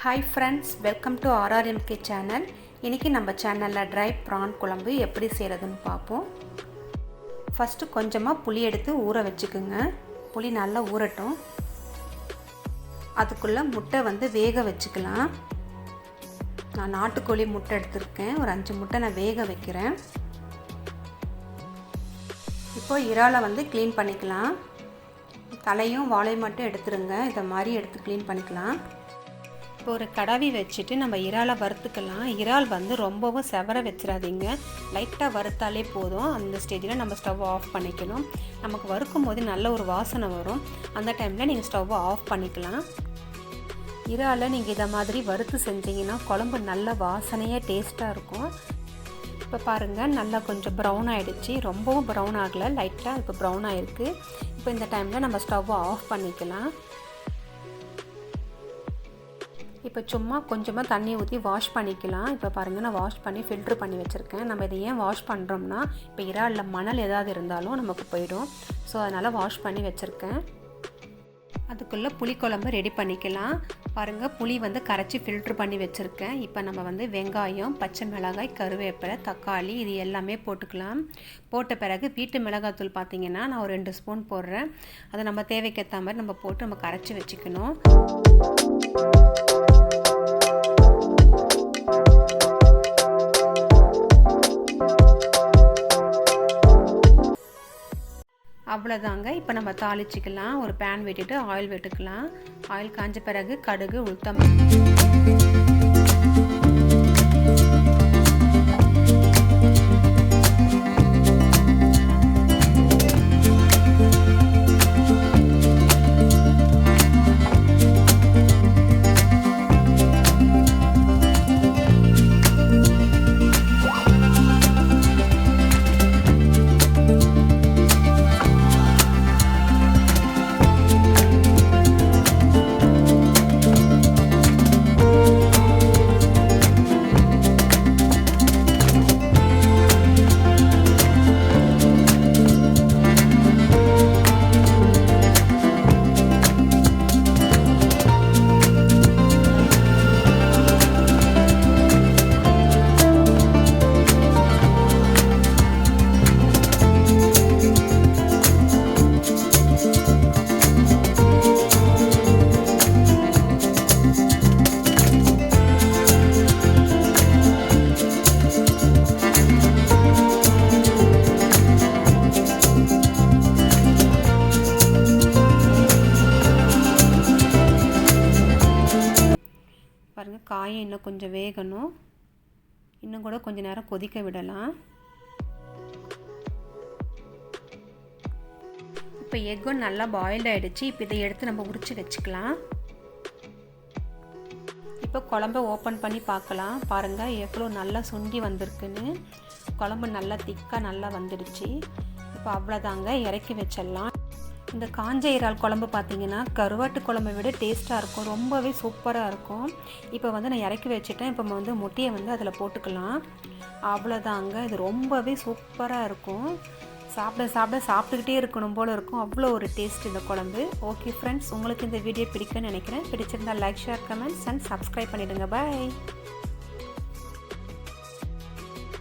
Hi friends welcome to RRMK channel இன்றைக்கி நம்ம சேனலில் ட்ரை ப்ரான் குழம்பு எப்படி செய்கிறதுன்னு பார்ப்போம். ஃபஸ்ட்டு கொஞ்சமாக புளி எடுத்து ஊற வச்சுக்குங்க. புளி நல்லா ஊறட்டும். அதுக்குள்ளே முட்டை வந்து வேக வச்சுக்கலாம். நான் நாட்டுக்கோழி முட்டை எடுத்திருக்கேன். ஒரு அஞ்சு முட்டை நான் வேக வைக்கிறேன். இப்போ இறாலை வந்து க்ளீன் பண்ணிக்கலாம். தலையும் வாழையும் மட்டும் எடுத்துருங்க. இதை மாதிரி எடுத்து க்ளீன் பண்ணிக்கலாம். இப்போ ஒரு கடாவி வச்சுட்டு நம்ம இறாலை வறுத்துக்கலாம். இறால் வந்து ரொம்பவும் செவர வச்சிடாதீங்க. லைட்டாக வறுத்தாலே போதும். அந்த ஸ்டேஜில் நம்ம ஸ்டவ் ஆஃப் பண்ணிக்கணும். நமக்கு வறுக்கும் போது நல்ல ஒரு வாசனை வரும். அந்த டைமில் நீங்கள் ஸ்டவ்வை ஆஃப் பண்ணிக்கலாம். இறாலை நீங்கள் இதை மாதிரி வறுத்து செஞ்சீங்கன்னா குழம்பு நல்ல வாசனையாக டேஸ்ட்டாக இருக்கும். இப்போ பாருங்கள் நல்லா கொஞ்சம் ப்ரௌன் ஆகிடுச்சு ரொம்பவும் ப்ரௌன் ஆகலை. லைட்டாக இப்போ ப்ரௌன் ஆகிருக்கு இப்போ இந்த டைமில் நம்ம ஸ்டவ்வை ஆஃப் பண்ணிக்கலாம். இப்போ சும்மா கொஞ்சமாக தண்ணி ஊற்றி வாஷ் பண்ணிக்கலாம். இப்போ பாருங்கள் நான் வாஷ் பண்ணி ஃபில்ட்ரு பண்ணி வச்சுருக்கேன். நம்ம இதை ஏன் வாஷ் பண்ணுறோம்னா இப்போ இறாலில் மணல் ஏதாவது இருந்தாலும் நமக்கு போயிடும். ஸோ அதனால் வாஷ் பண்ணி வச்சுருக்கேன். அதுக்குள்ளே புளிக்குழம்பு ரெடி பண்ணிக்கலாம். பாருங்கள் புளி வந்து கரைச்சி ஃபில்ட்ரு பண்ணி வச்சுருக்கேன். இப்போ நம்ம வந்து வெங்காயம் பச்சை மிளகாய் கருவேப்பிலை தக்காளி இது எல்லாமே போட்டுக்கலாம். போட்ட பிறகு வீட்டு மிளகாத்தூள் பார்த்திங்கன்னா நான் ஒரு ரெண்டு ஸ்பூன் போடுறேன். அதை நம்ம தேவைக்கேற்ற மாதிரி நம்ம போட்டு நம்ம கரைச்சி வச்சுக்கணும். அவ்வளோதாங்க இப்போ நம்ம தாளிச்சிக்கலாம். ஒரு பேன் வெட்டிட்டு ஆயில் வெட்டுக்கலாம். ஆயில் காஞ்ச பிறகு கடுகு உளுத்தம். பாருங்கள் காயம் இன்னும் கொஞ்சம் வேகணும். இன்னும் கூட கொஞ்சம் நேரம் கொதிக்க விடலாம். இப்போ எக்கும் நல்லா பாயில்ட் ஆகிடுச்சு இப்போ இதை எடுத்து நம்ம உரிச்சு வச்சுக்கலாம். இப்போ குழம்ப ஓப்பன் பண்ணி பார்க்கலாம். பாருங்கள் எவ்வளோ நல்லா சுண்டி வந்திருக்குன்னு. குழம்பு நல்லா திக்காக நல்லா வந்துடுச்சு. இப்போ அவ்வளோதாங்க இறக்கி வச்சிடலாம். இந்த காஞ்ச இறால் குழம்பு பார்த்தீங்கன்னா கருவாட்டு குழம்பை விட டேஸ்ட்டாக இருக்கும் ரொம்பவே சூப்பராக இருக்கும். இப்போ வந்து நான் இறக்கி வச்சுட்டேன். இப்போ வந்து முட்டையை வந்து அதில் போட்டுக்கலாம். அவ்வளோதாங்க. இது ரொம்பவே சூப்பராக இருக்கும். சாப்பிட சாப்பிட சாப்பிட்டுக்கிட்டே இருக்கணும் போல் இருக்கும். அவ்வளோ ஒரு டேஸ்ட் இந்த குழம்பு. ஓகே ஃப்ரெண்ட்ஸ் உங்களுக்கு இந்த வீடியோ பிடிக்கும்னு நினைக்கிறேன். பிடிச்சிருந்தா like share comments and subscribe பண்ணிவிடுங்க பாய்